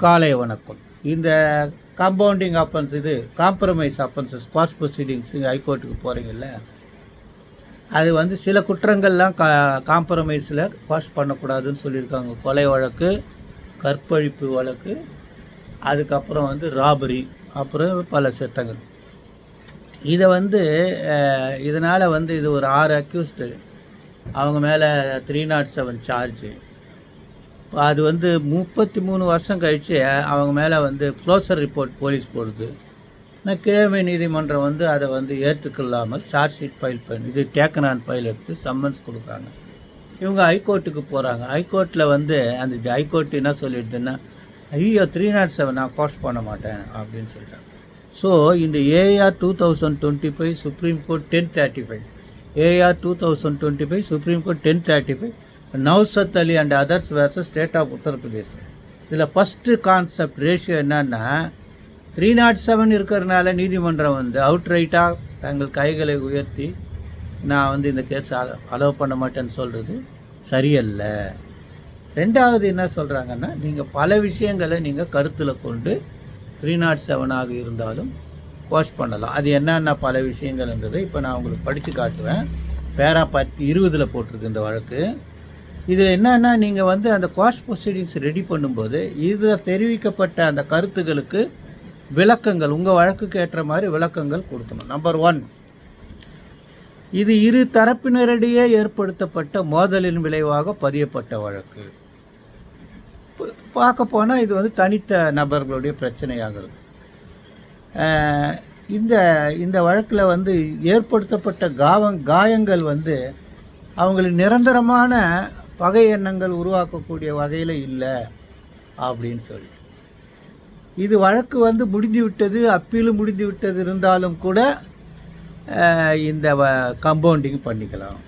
காலை வணக்கம். இந்த காம்பவுண்டிங் அப்பன்ஸ் இது காம்ப்ரமைஸ் அஃபென்ஸ் ஸ்குவாஷ் ப்ரொசீடிங்ஸ் ஹைகோர்ட்டுக்கு போகிறீங்கல்ல அது வந்து சில குற்றங்கள்லாம் கா காம்ப்ரமைஸில் குவாஷ் பண்ணக்கூடாதுன்னு சொல்லியிருக்காங்க. கொலை வழக்கு கற்பழிப்பு வழக்கு அதுக்கப்புறம் வந்து ராபரி அப்புறம் பல சட்டங்கள். இதை வந்து இதனால் வந்து இது ஒரு ஆறு அக்யூஸ்டு அவங்க மேலே த்ரீ நாட் செவன் சார்ஜு அது வந்து முப்பத்தி மூணு வருஷம் கழித்து அவங்க மேலே வந்து க்ளோசர் ரிப்போர்ட் போலீஸ் போடுது. ஆனால் கிழமை நீதிமன்றம் வந்து அதை வந்து ஏற்றுக்கொள்ளாமல் சார்ஜ் ஷீட் ஃபைல் பண்ணி இது டேக்கன் ஆன் ஃபைல் எடுத்து சம்மன்ஸ் கொடுக்குறாங்க. இவங்க ஹைகோர்ட்டுக்கு போகிறாங்க ஹைகோர்ட்டில் வந்து அந்த ஹைகோர்ட் என்ன சொல்லிடுதுன்னா ஐயோ த்ரீ நாட் செவன் நான் கோர்ஸ் பண்ண மாட்டேன் அப்படின்னு சொல்லிட்டாங்க. ஸோ இந்த AR two thousand twenty five Supreme Court ten thirty five AR two thousand twenty five Supreme Court ten thirty five Naushad Ali and others versus state of Uttar Pradesh இதில் ஃபஸ்ட்டு கான்செப்ட் ரேஷியோ என்னன்னா three not seven இருக்கிறதுனால நீதிமன்றம் வந்து out ரைட்டாக தங்கள் கைகளை உயர்த்தி நான் வந்து இந்த கேஸ் அலோவ் பண்ண மாட்டேன்னு சொல்கிறது சரியல்ல. ரெண்டாவது என்ன சொல்கிறாங்கன்னா நீங்கள் பல விஷயங்களை நீங்கள் கருத்தில் கொண்டு த்ரீ நாட் செவனாக இருந்தாலும் கோஷ் பண்ணலாம். அது என்னென்ன பல விஷயங்கள்ன்றதை இப்போ நான் உங்களுக்கு படித்து காட்டுவேன் பேரா பத்து இருபதில் போட்டிருக்கு இந்த வழக்கு. இதில் என்னென்னா நீங்கள் வந்து அந்த கோஷ் ப்ரொசீடிங்ஸ் ரெடி பண்ணும்போது இதில் தெரிவிக்கப்பட்ட அந்த கருத்துகளுக்கு விளக்கங்கள் உங்கள் வழக்குக்கு ஏற்ற மாதிரி விளக்கங்கள் கொடுக்கணும். நம்பர் ஒன் இது இரு தரப்பினரிடையே ஏற்படுத்தப்பட்ட மோதலின் விளைவாக பதியப்பட்ட வழக்கு. பார்க்க போனால் இது வந்து தனித்த நபர்களுடைய பிரச்சனையாகிறது இந்த இந்த வழக்கில் வந்து ஏற்படுத்தப்பட்ட காவங் காயங்கள் வந்து அவங்களுக்கு நிரந்தரமான பகை எண்ணங்கள் உருவாக்கக்கூடிய வகையில் இல்லை அப்படின்னு சொல்லி. இது வழக்கு வந்து முடிந்து விட்டது அப்பீலும் முடிந்து விட்டது இருந்தாலும் கூட இந்த கம்பவுண்டிங் பண்ணிக்கலாம்.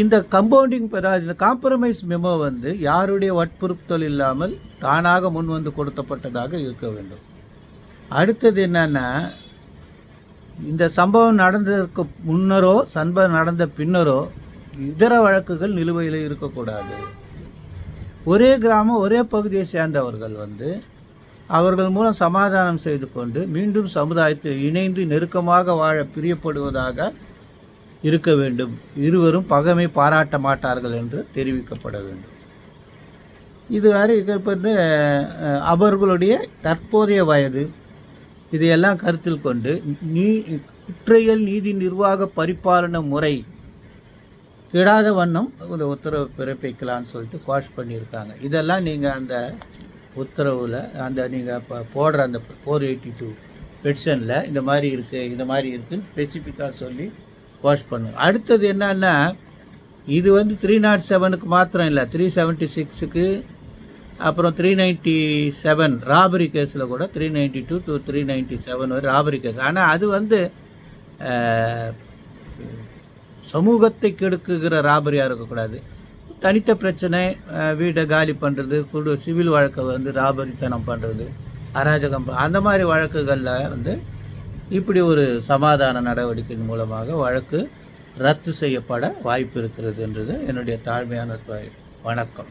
இந்த கம்பவுண்டிங் இந்த காம்ப்ரமைஸ் மெமோ வந்து யாருடைய வற்புறுத்தல் இல்லாமல் தானாக முன் வந்து கொடுத்தப்பட்டதாக இருக்க வேண்டும். அடுத்தது என்னென்னா இந்த சம்பவம் நடந்ததற்கு முன்னரோ சம்பவம் நடந்த பின்னரோ இதர வழக்குகள் நிலுவையில் இருக்கக்கூடாது. ஒரே கிராமம் ஒரே பகுதியை சேர்ந்தவர்கள் வந்து அவர்கள் மூலம் சமாதானம் செய்து கொண்டு மீண்டும் சமுதாயத்தில் இணைந்து நெருக்கமாக வாழ பிரியப்படுவதாக இருக்க வேண்டும். இருவரும் பகமை பாராட்ட மாட்டார்கள் என்று தெரிவிக்கப்பட வேண்டும். இதுவரை வந்து அவர்களுடைய தற்போதைய வயது இதையெல்லாம் கருத்தில் கொண்டு நீ குற்றையல் நீதி நிர்வாக பரிபாலன முறை கிடாத வண்ணம் ஒரு உத்தரவு பிறப்பிக்கலான்னு சொல்லிட்டு வாஷ் பண்ணியிருக்காங்க. இதெல்லாம் நீங்கள் அந்த உத்தரவில் அந்த நீங்கள் இப்போ போடுற அந்த ஃபோர் எயிட்டி டூ பெட்ஷனில் இந்த மாதிரி இருக்குது இந்த மாதிரி இருக்குதுன்னு ஸ்பெசிஃபிக்காக சொல்லி வாஷ் பண்ணுங்க. அடுத்தது என்னன்னா இது வந்து த்ரீ நாட் செவனுக்கு மாத்திரம் இல்லை த்ரீ செவன்ட்டி சிக்ஸுக்கு அப்புறம் த்ரீ நைன்ட்டி செவன் ராபரி கேஸில் கூட three ninety two to three ninety seven வரை ராபரி கேஸ் ஆனால் அது வந்து சமூகத்தை கெடுக்குகிற ராபரியாக இருக்கக்கூடாது. தனித்த பிரச்சனை வீட்டை காலி பண்ணுறது குடு சிவில் வழக்கை வந்து ராபரித்தனம் பண்ணுறது அராஜகம் அந்த மாதிரி வழக்குகளில் வந்து இப்படி ஒரு சமாதான நடவடிக்கையின் மூலமாக வழக்கு ரத்து செய்யப்பட வாய்ப்பு இருக்கிறதுன்றது என்னுடைய தாழ்மையான வணக்கம்.